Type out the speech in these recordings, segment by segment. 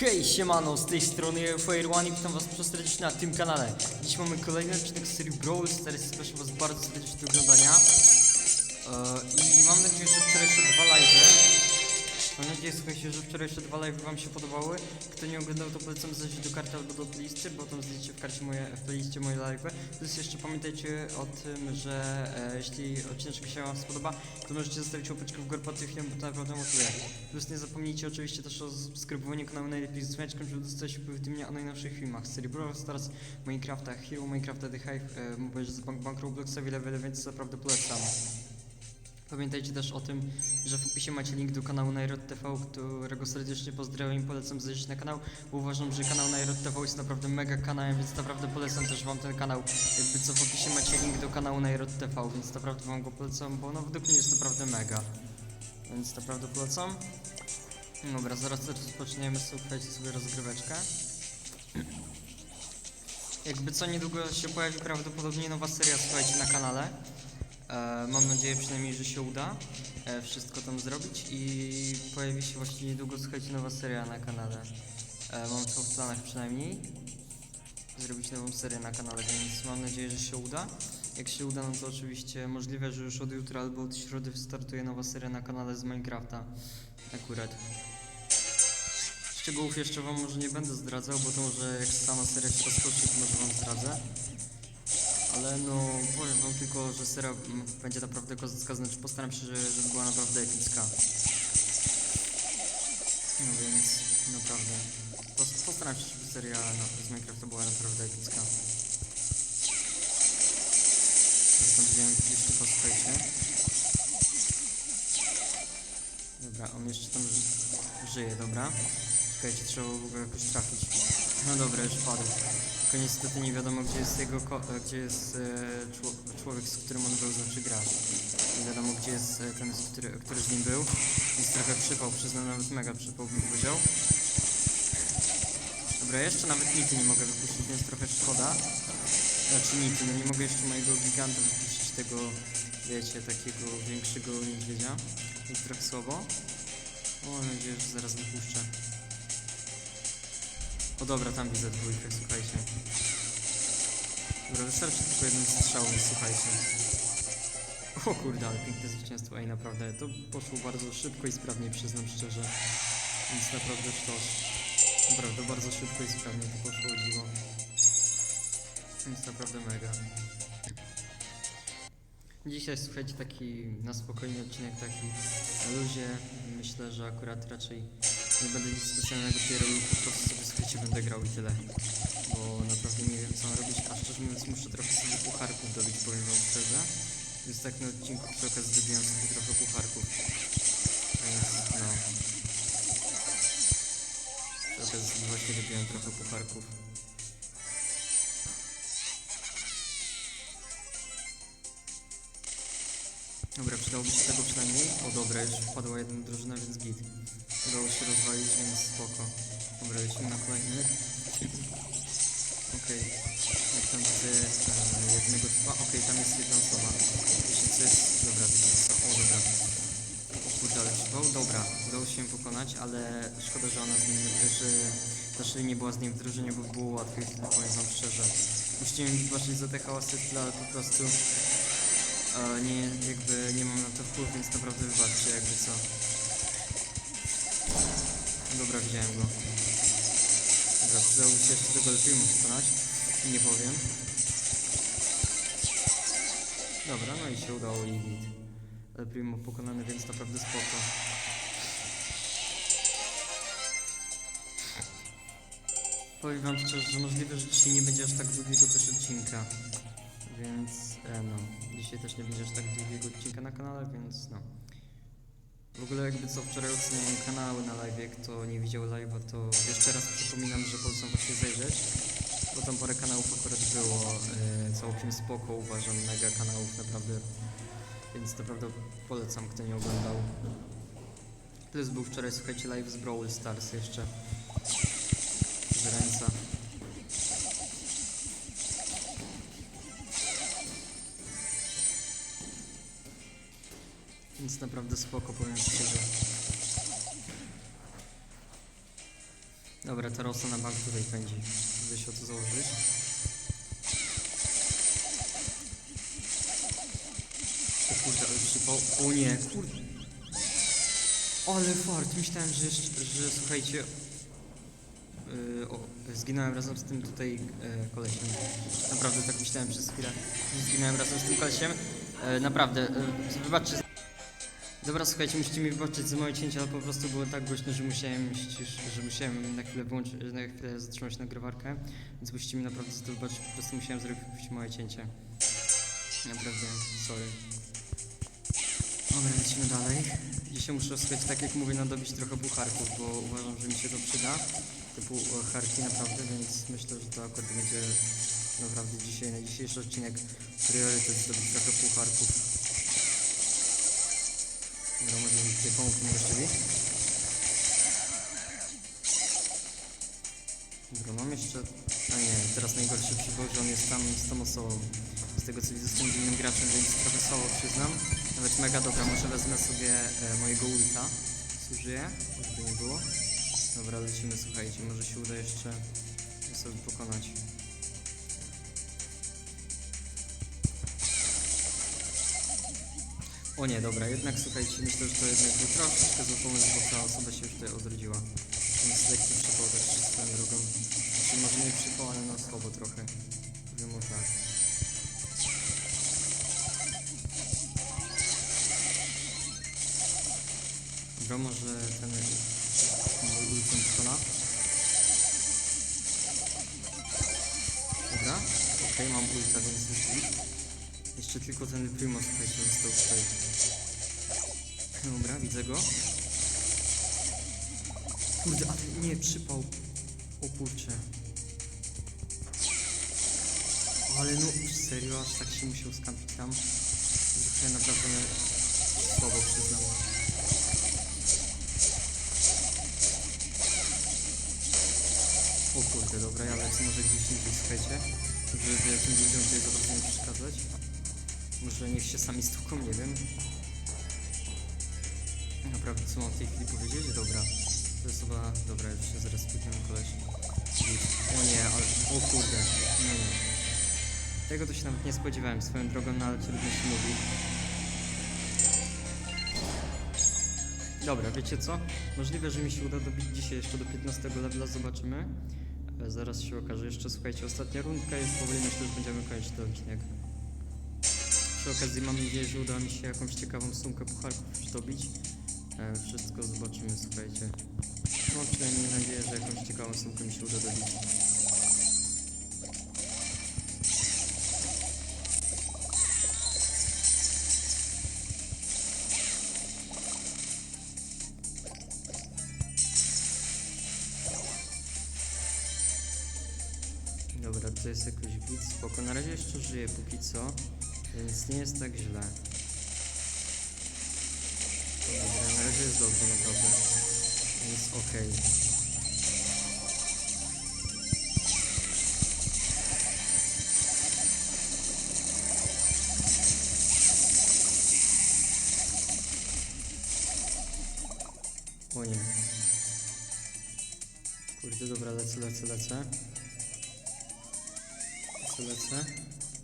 Hej, siemano, z tej strony Fire i witam was przez serdecznie na tym kanale. Dziś mamy kolejny odcinek z serii Brawl Stars, zapraszam was bardzo serdecznie do oglądania. Eee, I mam nadzieję, że wczorajsze dwa mam nadzieję, słuchajcie, że wczorajsze dwa live'y wam się podobały. Kto nie oglądał, to polecam zajrzeć do karty albo do playlisty, bo tam znajdziecie w karcie moje, w playliście moje live'y. Plus jeszcze pamiętajcie o tym, że e, jeśli odcinek się wam spodoba, to możecie zostawić łapeczkę w górę pod tym filmem, bo to naprawdę motywuje. Plus nie zapomnijcie oczywiście też o subskrybowaniu kanału najlepiej z dzwoneczkiem, żeby dostać powiadomienia o najnowszych filmach z serii Brawl Stars, Minecrafta, Hero, Minecrafta, The Hive, e, Mobile Bank Bank Robloxa, wiele, wiele, więc naprawdę polecam. Pamiętajcie też o tym, że w opisie macie link do kanału Nairot TV, którego serdecznie pozdrawiam i polecam zejść na kanał, bo uważam, że kanał Nairot TV jest naprawdę mega kanałem, więc naprawdę polecam też wam ten kanał. Jakby co w opisie macie link do kanału Nairot TV, więc naprawdę wam go polecam, bo no według mnie jest naprawdę mega. Więc naprawdę polecam. Dobra, zaraz też rozpoczniemy sobie rozgryweczkę. Jakby co niedługo się pojawi prawdopodobnie nowa seria, słuchajcie, na kanale. E, mam nadzieję przynajmniej, że się uda e, wszystko tam zrobić i pojawi się właśnie niedługo, słuchajcie, nowa seria na kanale. E, mam to w planach przynajmniej, zrobić nową serię na kanale, więc mam nadzieję, że się uda. Jak się uda, no to oczywiście możliwe, że już od jutra albo od środy startuje nowa seria na kanale z Minecrafta. Akurat. Szczegółów jeszcze wam może nie będę zdradzał, bo to może jak sama seria się rozpocznie, to może wam zdradzę. Ale no, powiem wam tylko, że seria mm, będzie naprawdę kozacka, znaczy postaram się, że- żeby była naprawdę epicka. No więc, naprawdę. Pos- Postaram się, żeby seria z Minecrafta była naprawdę epicka. Zresztą wziąłem jeszcze posłuchajcie. Dobra, on jeszcze tam ży żyje, dobra. Czekajcie, trzeba było go jakoś trafić. No dobra, już padł. Tylko niestety nie wiadomo, gdzie jest jego e, gdzie jest e, czło- człowiek, z którym on był, znaczy gracz. Nie wiadomo, gdzie jest e, ten, który, który z nim był. Jest trochę przypał, przyznam, nawet mega przypał bym powiedział. Dobra, jeszcze nawet nity nie mogę wypuścić, więc trochę szkoda. Znaczy nity, no nie mogę jeszcze mojego giganta wypuścić tego, wiecie, takiego większego niedźwiedzia. Jest trochę słabo. O, mam nadzieję, że zaraz wypuszczę. O dobra, tam widzę dwójkę, słuchajcie. Dobra, wystarczy tylko jeden strzał, słuchajcie. O kurde, ale piękne zwycięstwo, ej naprawdę, to poszło bardzo szybko i sprawnie, przyznam szczerze. Więc naprawdę sztos. Naprawdę, bardzo szybko i sprawnie to poszło, dziwo. Więc naprawdę mega. Dzisiaj słuchajcie taki na spokojny odcinek, taki na luzie. Myślę, że akurat raczej nie będę nic specjalnego tutaj robił, po prostu sobie słuchajcie będę grał i tyle. Bo naprawdę nie wiem co mam robić, a szczerze mówiąc muszę trochę sobie pucharków dobić, powiem wam szczerze. Więc tak na odcinku przy okazji dobiłem sobie trochę pucharków. Więc no. Przy okazji właśnie dobiłem trochę pucharków. Dobra, przydałoby się tego przynajmniej. O dobra, już wpadła jedna drużyna, więc git. Udało się rozwalić, więc spoko. Dobra, na kolejnych. Okej. Jak tam widzę e, jednego typa. Okej, tam jest jedna osoba. Jeśli co jest... Dobra, co? O, dobra. O kurde, ale. Dobra, udało się ją pokonać, ale szkoda, że ona z nim nie... że... Znaczy nie była z nim w drużynie, bo było łatwiej, wtedy powiem wam szczerze. Musicie mi wybaczyć za te hałasy, ale po prostu... E, nie, jakby nie mam na to wpływu, więc naprawdę wybaczcie, jakby co. Dobra, widziałem go. Dobra, przydałoby się jeszcze tego lepiej mu przekonać. Nie powiem. Dobra, no i się udało i git. Ale Primo pokonany, więc naprawdę spoko. Powiem wam szczerze, że możliwe, że dzisiaj nie będzie aż tak długiego też odcinka. Więc e, no, dzisiaj też nie będzie aż tak długiego odcinka na kanale, więc no. W ogóle jakby co wczoraj oceniałem kanały na live, kto nie widział live'a, to jeszcze raz przypominam, że polecam właśnie zajrzeć, bo tam parę kanałów akurat było e, całkiem spoko, uważam, mega kanałów naprawdę, więc naprawdę polecam, kto nie oglądał. Plus był wczoraj, słuchajcie, live z Brawl Stars jeszcze, z ręca. Więc naprawdę spoko, powiem szczerze. Dobra, ta rosa na bank tutaj pędzi. Żeby się o to założyć. O kurde, ale przypał. O nie, kurde. Ale fart, myślałem, że, jeszcze- że słuchajcie. Yy, o, zginąłem razem z tym tutaj yy, kolesiem. Naprawdę tak myślałem przez chwilę. że Zginąłem razem z tym kolesiem. Yy, naprawdę, yy, wybaczcie. Dobra, słuchajcie, musicie mi wybaczyć za moje cięcie, ale po prostu było tak głośno, że musiałem, że musiałem na chwilę wyłączyć, na chwilę zatrzymać nagrywarkę, więc musicie mi naprawdę za to wybaczyć, po prostu musiałem zrobić moje cięcie. Naprawdę, sorry. Dobra, lecimy dalej. Dzisiaj muszę, słuchajcie, tak jak mówię, nadobić trochę pucharków, bo uważam, że mi się to przyda. Typu e, harki naprawdę, więc myślę, że to akurat będzie naprawdę dzisiaj, na dzisiejszy odcinek priorytet zdobyć trochę pucharków. Mi tutaj pomóc temu gościowi. Dobra, mam jeszcze... A nie, teraz najgorszy przypał, że on jest tam z tą osobą. Z tego co widzę z tym innym graczem, więc trochę słabo przyznam. Nawet mega dobra, może wezmę sobie e, mojego ulta. Zużyję, żeby nie było. Dobra, lecimy, słuchajcie, może się uda jeszcze sobie pokonać. O nie, dobra, jednak słuchajcie, myślę, że to jednak był troszeczkę zły pomysł, bo ta osoba się już tutaj odrodziła. Więc lekki przypał się swoją drogą. Znaczy może nie przypał, ale na słabo trochę. Powiem o tak. Dobra, może ten mój ultem przekona. Dobra, okej, mam ulta, więc już. Jeszcze tylko ten Primo, słuchajcie, został tutaj. Dobra, widzę go. Kurde, ale nie, przypał. O kurcze. Ale no, serio, aż tak się musiał skampić tam. Trochę naprawdę słabo przyznam. O kurde, dobra, ja lecę może gdzieś indziej, słuchajcie. Żeby tym ludziom tutaj za bardzo nie przeszkadzać. Może niech się sami stuką, nie wiem. Naprawdę, co mam w tej chwili powiedzieć? Dobra. To jest chyba... Dobra, już się zaraz spóźniłem, koleś. O nie, ale... O kurde. Nie, nie. Tego to się nawet nie spodziewałem swoją drogą, no ale trudno się mówi. Dobra, wiecie co? Możliwe, że mi się uda dobić dzisiaj jeszcze do 15 levela, zobaczymy. E, Zaraz się okaże. Jeszcze słuchajcie, ostatnia rundka i powoli myślę, że będziemy kończyć ten odcinek. Przy okazji mam nadzieję, że uda mi się jakąś ciekawą sumkę pucharków zdobyć. E, wszystko zobaczymy, słuchajcie. Mam przynajmniej nadzieję, że jakąś ciekawą sumkę mi się uda dobić. Dobra, to jest jakoś git, spoko. Na razie jeszcze żyję póki co, więc nie jest tak źle. Dobra, na razie jest dobrze naprawdę, więc okej. O nie. Kurde, dobra, lecę, lecę, lecę. Lecę, lecę.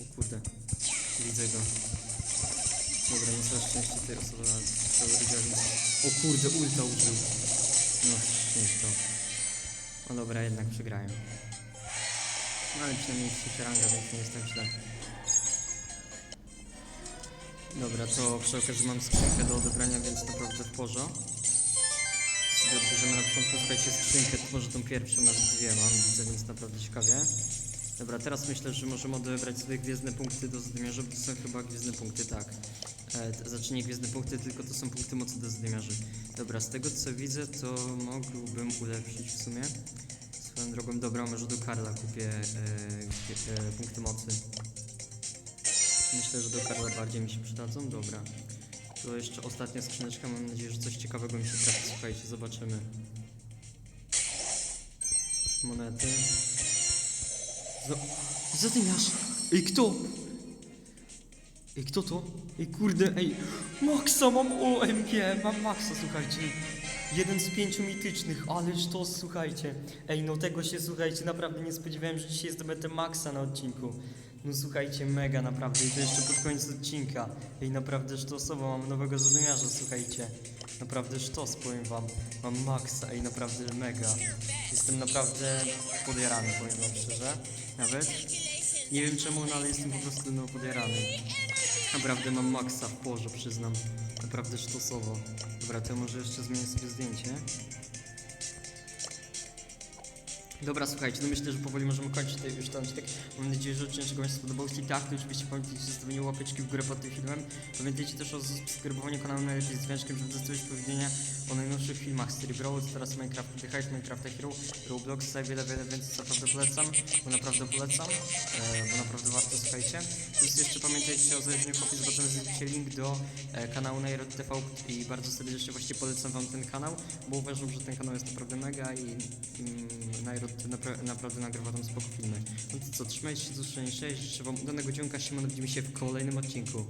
O kurde, widzę go. Dobra, no coraz szczęście tej osoby przerodziła, więc... O kurde, ulta użył. No, szczęście. No dobra, jednak przegrałem. No ale przynajmniej trzecia ranga, więc nie jest tak źle. Dobra, to przy okazji mam skrzynkę do odebrania, więc naprawdę w porządku. Sobie na początku, słuchajcie, skrzynkę, to może tą pierwszą, nawet dwie mam, widzę, więc naprawdę ciekawie. Dobra, teraz myślę, że możemy odebrać sobie gwiezdne punkty do zadymiarzy, bo to są chyba gwiezdne punkty, tak. E, znaczy nie gwiezdne punkty, tylko to są punkty mocy do zadymiarzy. Dobra, z tego co widzę, to mógłbym ulepszyć w sumie. Swoją drogą, dobra, może do Karla kupię e, e, punkty mocy. Myślę, że do Karla bardziej mi się przydadzą, dobra. To jeszcze ostatnia skrzyneczka, mam nadzieję, że coś ciekawego mi się trafi, słuchajcie, zobaczymy. Monety. Za... Zadymiarz! Ej, kto? Ej, kto to? Ej, kurde, ej, Maxa mam OMG, mam Maxa, słuchajcie. Jeden z pięciu mitycznych, ależ to słuchajcie. Ej, no tego się słuchajcie, naprawdę nie spodziewałem, że dzisiaj zdobędę maksa na odcinku. No słuchajcie, mega naprawdę i to jeszcze pod koniec odcinka. Ej, naprawdę sztosowo, mam nowego zadymiarza, słuchajcie. Naprawdę sztos, powiem wam. Mam maksa, ej, naprawdę mega. Jestem naprawdę podjarany, powiem wam szczerze. Nawet. Nie wiem czemu, no ale jestem po prostu no podjarany. Naprawdę mam maksa w porze, przyznam. Naprawdę sztosowo. Dobra, to może jeszcze zmienię sobie zdjęcie. Dobra, słuchajcie, no myślę, że powoli możemy kończyć tutaj już ten odcinek. Mam nadzieję, że odcinek Wam się spodobał. Jeśli tak, to oczywiście pamiętajcie o zostawieniu łapeczki w górę pod tym filmem. Pamiętajcie też o subskrybowaniu kanału najlepiej z dzwoneczkiem, żeby dostawać powiedzenia o najnowszych filmach z serii Brawl, teraz Minecraft The Height, Minecraft Hero, Roblox, wiele, wiele więcej naprawdę polecam, bo naprawdę polecam, e, bo naprawdę warto, słuchajcie. Plus jeszcze pamiętajcie o zależeniu kopii, bo tam znajdziecie link do e, kanału Nairod TV i bardzo serdecznie właśnie polecam Wam ten kanał, bo uważam, że ten kanał jest naprawdę mega i mm, Nairod napra naprawdę nagrywa tam spoko filmy. No to co, trzymajcie się do usłyszenia, życzę Wam udanego dzionka, siemano, widzimy się w kolejnym odcinku.